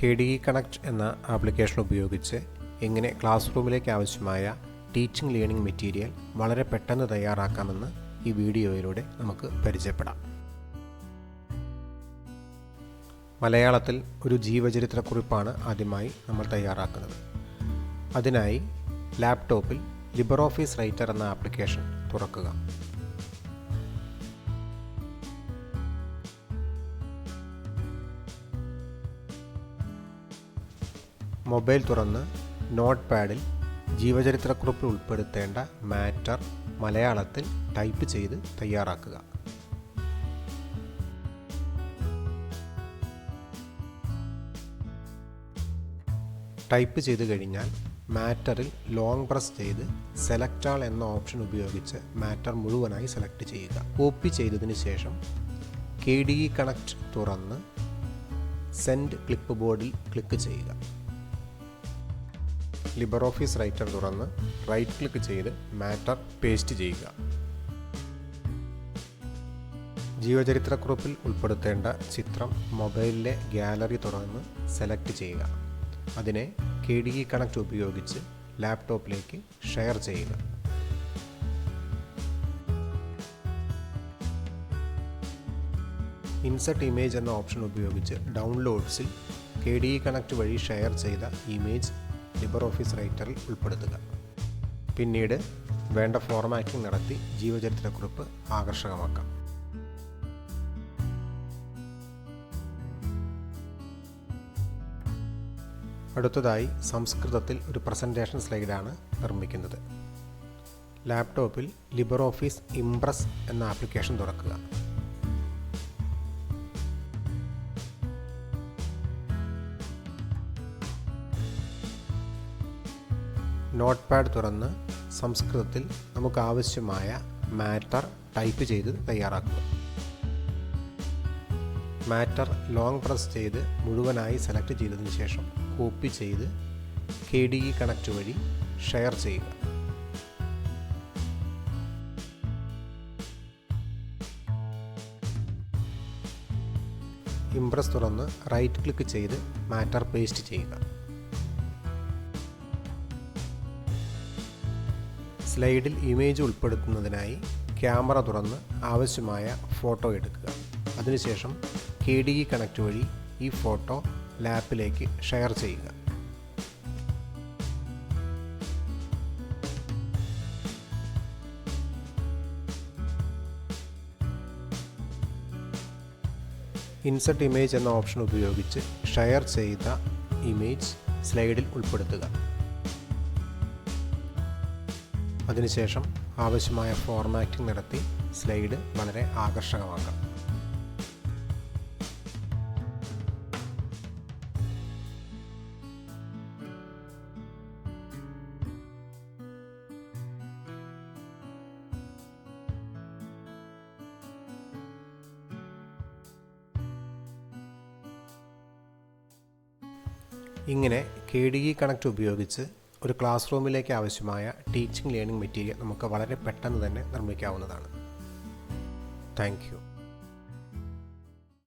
K D E connect എന്ന application ഉപയോഗിച്ച് എങ്ങനെ ക്ലാസ് റൂമിലേക്ക് ആവശ്യമായ ടീച്ചിങ് ലേണിംഗ് മെറ്റീരിയൽ വളരെ പെട്ടെന്ന് തയ്യാറാക്കാമെന്ന് ഈ വീഡിയോയിലൂടെ നമുക്ക് പരിചയപ്പെടാം. മലയാളത്തിൽ ഒരു ജീവചരിത്രക്കുറിപ്പാണ് ആദ്യമായി നമ്മൾ തയ്യാറാക്കുന്നത്. അതിനായി ലാപ്ടോപ്പിൽ ലിബർ ഓഫീസ് റൈറ്റർ എന്ന ആപ്ലിക്കേഷൻ തുറക്കുക. മൊബൈൽ തുറന്ന് നോട്ട് പാഡിൽ ജീവചരിത്രക്കുറിപ്പിൽ ഉൾപ്പെടുത്തേണ്ട മാറ്റർ മലയാളത്തിൽ ടൈപ്പ് ചെയ്ത് തയ്യാറാക്കുക. ടൈപ്പ് ചെയ്ത് കഴിഞ്ഞാൽ മാറ്ററിൽ ലോങ് പ്രസ് ചെയ്ത് സെലക്ട് ആൾ എന്ന ഓപ്ഷൻ ഉപയോഗിച്ച് മാറ്റർ മുഴുവനായി സെലക്ട് ചെയ്യുക. കോപ്പി ചെയ്തതിന് ശേഷം കെ ഡി ഇ കണക്ട് തുറന്ന് സെൻഡ് ക്ലിപ്പ് ബോർഡിൽ ക്ലിക്ക് ചെയ്യുക. ലിബർ ഓഫീസ് റൈറ്റർ തുറന്ന് റൈറ്റ് ക്ലിക്ക് ചെയ്ത് മാറ്റർ പേസ്റ്റ് ചെയ്യുക. ജീവചരിത്രക്കുറിപ്പിൽ ഉൾപ്പെടുത്തേണ്ട ചിത്രം മൊബൈലിലെ ഗാലറി തുറന്ന് സെലക്ട് ചെയ്യുക. അതിനെ കെ ഡി ഇ കണക്ട് ഉപയോഗിച്ച് ലാപ്ടോപ്പിലേക്ക് ഷെയർ ചെയ്യുക. ഇൻസെർട്ട് ഇമേജ് എന്ന ഓപ്ഷൻ ഉപയോഗിച്ച് ഡൗൺലോഡ്സിൽ കെ ഡി ഇ കണക്ട് വഴി ഷെയർ ചെയ്ത ഇമേജ് ലിബർ ഓഫീസ് റൈറ്ററിൽ ഉൾപ്പെടുത്തുക. പിന്നീട് വേണ്ട ഫോർമാറ്റിംഗ് നടത്തി ജീവചരിത്രക്കുറിപ്പ് ആകർഷകമാക്കാം. അടുത്തതായി സംസ്കൃതത്തിൽ ഒരു പ്രസന്റേഷൻ സ്ലൈഡാണ് നിർമ്മിക്കുന്നത്. ലാപ്ടോപ്പിൽ ലിബർ ഓഫീസ് ഇംപ്രസ് എന്ന ആപ്ലിക്കേഷൻ തുറക്കുക. നോട്ട് പാഡ് തുറന്ന് സംസ്കൃതത്തിൽ നമുക്ക് ആവശ്യമായ മാറ്റർ ടൈപ്പ് ചെയ്ത് തയ്യാറാക്കുക. മാറ്റർ ലോങ് പ്രസ് ചെയ്ത് മുഴുവനായി സെലക്ട് ചെയ്തതിന് ശേഷം കോപ്പി ചെയ്ത് കെ ഡി ഇ കണക്ട് വഴി ഷെയർ ചെയ്യുക. ഇംപ്രസ് തുറന്ന് റൈറ്റ് ക്ലിക്ക് ചെയ്ത് മാറ്റർ പേസ്റ്റ് ചെയ്യുക. സ്ലൈഡിൽ ഇമേജ് ഉൾപ്പെടുത്തുന്നതിനായി ക്യാമറ തുറന്ന് ആവശ്യമായ ഫോട്ടോ എടുക്കുക. അതിനുശേഷം കെ ഡി ഇ കണക്ട് വഴി ഈ ഫോട്ടോ ലാപ്പിലേക്ക് ഷെയർ ചെയ്യുക. ഇൻസെർട്ട് ഇമേജ് എന്ന ഓപ്ഷൻ ഉപയോഗിച്ച് ഷെയർ ചെയ്ത ഇമേജ് സ്ലൈഡിൽ ഉൾപ്പെടുത്തുക. അതിനുശേഷം ആവശ്യമായ ഫോർമാറ്റിംഗ് നടത്തി സ്ലൈഡ് വളരെ ആകർഷകമാക്കാം. ഇങ്ങനെ കെ ഡി ഇ കണക്ട് ഉപയോഗിച്ച് ഒരു ക്ലാസ് റൂമിലേക്ക് ആവശ്യമായ ടീച്ചിങ് ലേണിംഗ് മെറ്റീരിയൽ നമുക്ക് വളരെ പെട്ടെന്ന് തന്നെ നിർമ്മിക്കാവുന്നതാണ്. താങ്ക്